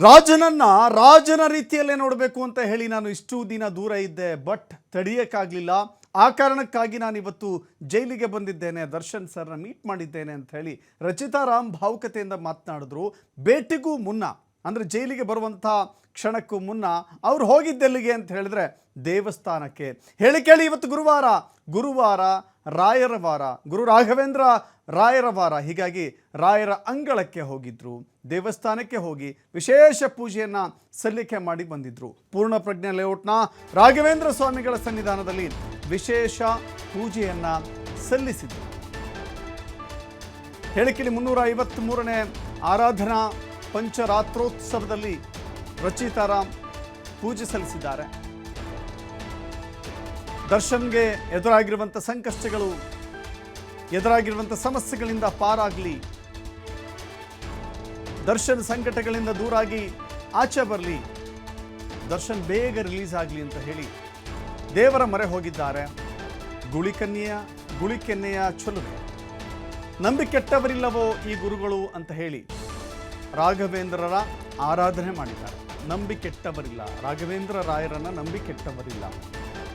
ರಾಜನನ್ನ ರಾಜನ ರೀತಿಯಲ್ಲೇ ನೋಡಬೇಕು ಅಂತ ಹೇಳಿ ನಾನು ಇಷ್ಟು ದಿನ ದೂರ ಇದ್ದೆ, ಬಟ್ ತಡೆಯೋಕ್ಕಾಗಲಿಲ್ಲ. ಆ ಕಾರಣಕ್ಕಾಗಿ ನಾನು ಇವತ್ತು ಜೈಲಿಗೆ ಬಂದಿದ್ದೇನೆ, ದರ್ಶನ್ ಸರ್ನ ಮೀಟ್ ಮಾಡಿದ್ದೇನೆ ಅಂತ ಹೇಳಿ ರಚಿತಾ ರಾಮ್ ಭಾವುಕತೆಯಿಂದ ಮಾತನಾಡಿದ್ರು. ಭೇಟಿಗೂ ಮುನ್ನ ಅಂದರೆ ಜೈಲಿಗೆ ಬರುವಂಥ ಕ್ಷಣಕ್ಕೂ ಮುನ್ನ ಅವ್ರು ಹೋಗಿದ್ದೆಲ್ಲಿಗೆ ಅಂತ ಹೇಳಿದ್ರೆ ದೇವಸ್ಥಾನಕ್ಕೆ. ಹೇಳಿ ಕೇಳಿ ಇವತ್ತು ಗುರುವಾರ. ಗುರುವಾರ ರಾಯರ ವಾರ. ಗುರು ರಾಘವೇಂದ್ರ ರಾಯರ ವಾರ. ಹೀಗಾಗಿ ರಾಯರ ಅಂಗಳಕ್ಕೆ ಹೋಗಿದ್ರು. ದೇವಸ್ಥಾನಕ್ಕೆ ಹೋಗಿ ವಿಶೇಷ ಪೂಜೆಯನ್ನು ಸಲ್ಲಿಕೆ ಮಾಡಿ ಬಂದಿದ್ರು. ಪೂರ್ಣ ಪ್ರಜ್ಞಾ ಲೇಔಟ್ನ ರಾಘವೇಂದ್ರ ಸ್ವಾಮಿಗಳ ಸನ್ನಿಧಾನದಲ್ಲಿ ವಿಶೇಷ ಪೂಜೆಯನ್ನು ಸಲ್ಲಿಸಿದರು. ಹೇಳಿಕೆಯಲ್ಲಿ ಮುನ್ನೂರ ಐವತ್ತ್ಮೂರನೇ ಆರಾಧನಾ ಪಂಚರಾತ್ರೋತ್ಸವದಲ್ಲಿ ರಚಿತಾರಾಮ್ ಪೂಜೆ ಸಲ್ಲಿಸಿದ್ದಾರೆ. ದರ್ಶನ್ಗೆ ಎದುರಾಗಿರುವಂಥ ಸಂಕಷ್ಟಗಳು ಎದುರಾಗಿರುವಂಥ ಸಮಸ್ಯೆಗಳಿಂದ ಪಾರಾಗಲಿ, ದರ್ಶನ್ ಸಂಕಟಗಳಿಂದ ದೂರಾಗಿ ಆಚೆ ಬರಲಿ, ದರ್ಶನ್ ಬೇಗ ರಿಲೀಸ್ ಆಗಲಿ ಅಂತ ಹೇಳಿ ದೇವರ ಮೊರೆ ಹೋಗಿದ್ದಾರೆ. ಗುಳಿಕನ್ಯೆಯ ಗುಳಿಕೆನ್ನೆಯ ಚೊಲುವೆ. ನಂಬಿಕೆಟ್ಟವರಿಲ್ಲವೋ ಈ ಗುರುಗಳು ಅಂತ ಹೇಳಿ ರಾಘವೇಂದ್ರರ ಆರಾಧನೆ ಮಾಡಿದ್ದಾರೆ. ನಂಬಿಕೆಟ್ಟವರಿಲ್ಲ ರಾಘವೇಂದ್ರ ರಾಯರನ್ನ ನಂಬಿಕೆಟ್ಟವರಿಲ್ಲ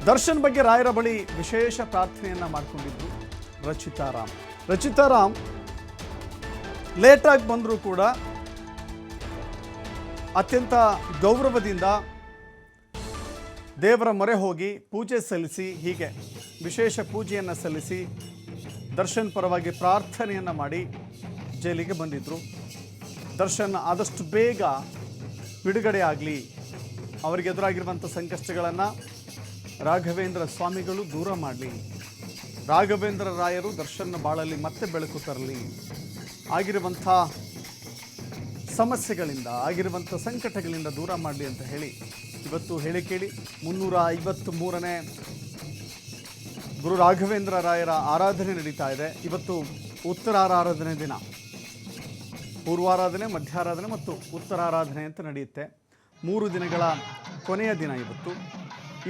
ದರ್ಶನ್ ಬಗ್ಗೆ ರಾಯರ ಬಳಿ ವಿಶೇಷ ಪ್ರಾರ್ಥನೆಯನ್ನು ಮಾಡಿಕೊಂಡಿದ್ರು ರಚಿತಾರಾಮ್ ರಚಿತಾರಾಮ್ ಲೇಟಾಗಿ ಬಂದರೂ ಕೂಡ ಅತ್ಯಂತ ಗೌರವದಿಂದ ದೇವರ ಮೊರೆ ಹೋಗಿ ಪೂಜೆ ಸಲ್ಲಿಸಿ, ಹೀಗೆ ವಿಶೇಷ ಪೂಜೆಯನ್ನು ಸಲ್ಲಿಸಿ ದರ್ಶನ್ ಪರವಾಗಿ ಪ್ರಾರ್ಥನೆಯನ್ನು ಮಾಡಿ ಜೈಲಿಗೆ ಬಂದಿದ್ದರು ದರ್ಶನ್ ಆದಷ್ಟು ಬೇಗ ಬಿಡುಗಡೆ ಆಗಲಿ ಅವರಿಗೆ ಎದುರಾಗಿರುವಂಥ ಸಂಕಷ್ಟಗಳನ್ನು ರಾಘವೇಂದ್ರ ಸ್ವಾಮಿಗಳು ದೂರ ಮಾಡಲಿ. ರಾಘವೇಂದ್ರ ರಾಯರು ದರ್ಶನ ಬಾಳಲ್ಲಿ ಮತ್ತೆ ಬೆಳಕು ತರಲಿ. ಆಗಿರುವಂಥ ಸಮಸ್ಯೆಗಳಿಂದ, ಆಗಿರುವಂಥ ಸಂಕಟಗಳಿಂದ ದೂರ ಮಾಡಲಿ ಅಂತ ಹೇಳಿ ಇವತ್ತು ಹೇಳಿ ಕೇಳಿ ಮುನ್ನೂರ ಐವತ್ತು ಮೂರನೇ ಗುರು ರಾಘವೇಂದ್ರ ರಾಯರ ಆರಾಧನೆ ನಡೀತಾ ಇದೆ. ಇವತ್ತು ಉತ್ತರಾರಾಧನೆ ದಿನ. ಪೂರ್ವಾರಾಧನೆ ಮಧ್ಯಾರಾಧನೆ ಮತ್ತು ಉತ್ತರಾರಾಧನೆ ಅಂತ ನಡೆಯುತ್ತೆ. ಮೂರು ದಿನಗಳ ಕೊನೆಯ ದಿನ ಇವತ್ತು.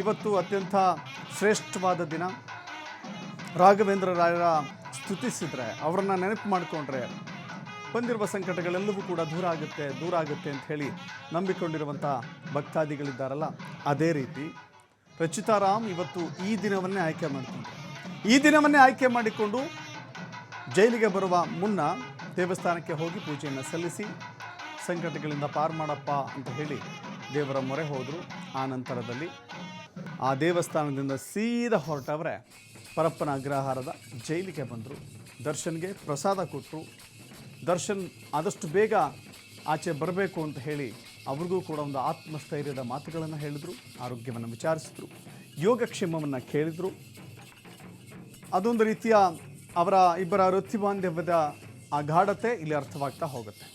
ಇವತ್ತು ಅತ್ಯಂತ ಶ್ರೇಷ್ಠವಾದ ದಿನ. ರಾಘವೇಂದ್ರ ರಾಯರ ಸ್ತುತಿಸಿದರೆ, ಅವರನ್ನು ನೆನಪು ಮಾಡಿಕೊಂಡ್ರೆ ಬಂದಿರುವ ಸಂಕಟಗಳೆಲ್ಲವೂ ಕೂಡ ದೂರ ಆಗುತ್ತೆ ದೂರ ಆಗುತ್ತೆ ಅಂತ ಹೇಳಿ ನಂಬಿಕೊಂಡಿರುವಂಥ ಭಕ್ತಾದಿಗಳಿದ್ದಾರಲ್ಲ, ಅದೇ ರೀತಿ ರಚಿತಾರಾಮ್ ಇವತ್ತು ಈ ದಿನವನ್ನೇ ಆಯ್ಕೆ ಮಾಡಿಕೊಂಡ್ರು. ಈ ದಿನವನ್ನೇ ಆಯ್ಕೆ ಮಾಡಿಕೊಂಡು ಜೈಲಿಗೆ ಬರುವ ಮುನ್ನ ದೇವಸ್ಥಾನಕ್ಕೆ ಹೋಗಿ ಪೂಜೆಯನ್ನು ಸಲ್ಲಿಸಿ ಸಂಕಟಗಳಿಂದ ಪಾರು ಮಾಡಪ್ಪ ಅಂತ ಹೇಳಿ ದೇವರ ಮೊರೆ ಹೋದರು. ಆ ನಂತರದಲ್ಲಿ ಆ ದೇವಸ್ಥಾನದಿಂದ ಸೀದಾ ಹೊರಟವರೇ ಪರಪ್ಪನ ಅಗ್ರಹಾರದ ಜೈಲಿಗೆ ಬಂದರು. ದರ್ಶನ್ಗೆ ಪ್ರಸಾದ ಕೊಟ್ಟರು ದರ್ಶನ್ ಆದಷ್ಟು ಬೇಗ ಆಚೆ ಬರಬೇಕು ಅಂತ ಹೇಳಿ ಅವ್ರಿಗೂ ಕೂಡ ಒಂದು ಆತ್ಮಸ್ಥೈರ್ಯದ ಮಾತುಗಳನ್ನು ಹೇಳಿದರು, ಆರೋಗ್ಯವನ್ನು ವಿಚಾರಿಸಿದ್ರು, ಯೋಗಕ್ಷೇಮವನ್ನು ಕೇಳಿದರು. ಅದೊಂದು ರೀತಿಯ ಅವರ ಇಬ್ಬರ ವೃತ್ತಿ ಬಾಂಧವ್ಯದ ಆ ಗಾಢತೆ ಇಲ್ಲಿ ಅರ್ಥವಾಗ್ತಾ ಹೋಗುತ್ತೆ.